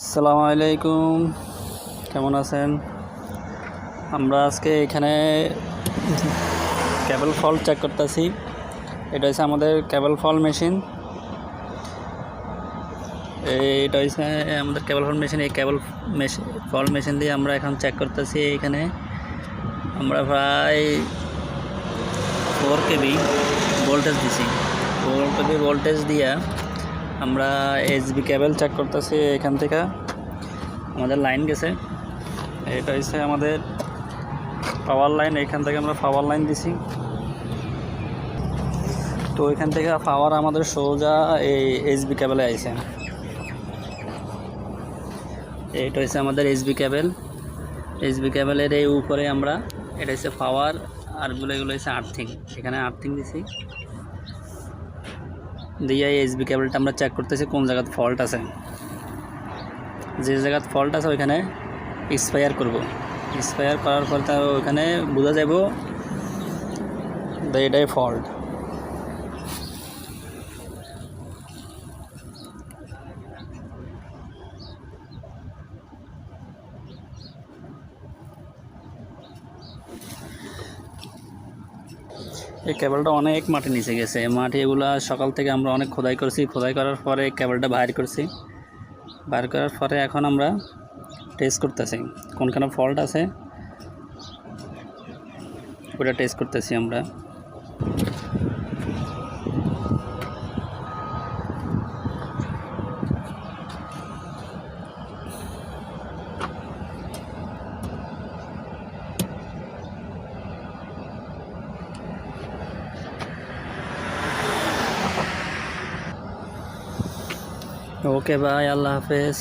আসসালামু আলাইকুম। কেমন আছেন? আমরা আজকে এখানে কেবল ফল চেক করতেছি। এটা হচ্ছে আমাদের কেবল ফল মেশিন এটা হচ্ছে আমাদের কেবল ফল মেশিন এই কেবল মেশিন ফল মেশিন দিয়ে আমরা এখন চেক করতেছি এখানে। আমরা প্রায় ফোর কেবি ভোল্টেজ দিছি। ফোর কেবি ভোল্টেজ দিয়া আমরা এইচবি কেবল চেক করতেছি এখান থেকে। আমাদের লাইন গেছে। এটা হচ্ছে আমাদের পাওয়ার লাইন এখান থেকে আমরা পাওয়ার লাইন দিছি। তো এখান থেকে পাওয়ার আমাদের সোজা এই এইচবি কেবলে আইছে। এটা হচ্ছে আমাদের এইচবি কেবল এইচবি কেবলের এই উপরে আমরা, এটা হচ্ছে পাওয়ার আর এগুলো এগুলো হচ্ছে আর্থিং এখানে আর্থিং দিছি। দিয়ে এসবি কেবলটা আমরা চেক করতেছি কোন জায়গাতে ফল্ট আছে। যে জায়গাতে ফল্ট আছে, ওইখানে এক্সপায়ার করব। এক্সপায়ার করার পর তার ওইখানে বোঝা যাব যে এটাই ফল্ট এই কেবলটা অনেক মাটি নিচে গেছে। মাটি এগুলা সকাল থেকে আমরা অনেক খোদাই করেছি। খোদাই করার পরে কেবলটা বাইর করছি। বাইর করার পরে এখন আমরা টেস্ট করতেছি। কোনখানে ফল্ট আছে ওটা টেস্ট করতেছি আমরা। ওকে বাই আল্লাহ হাফেজ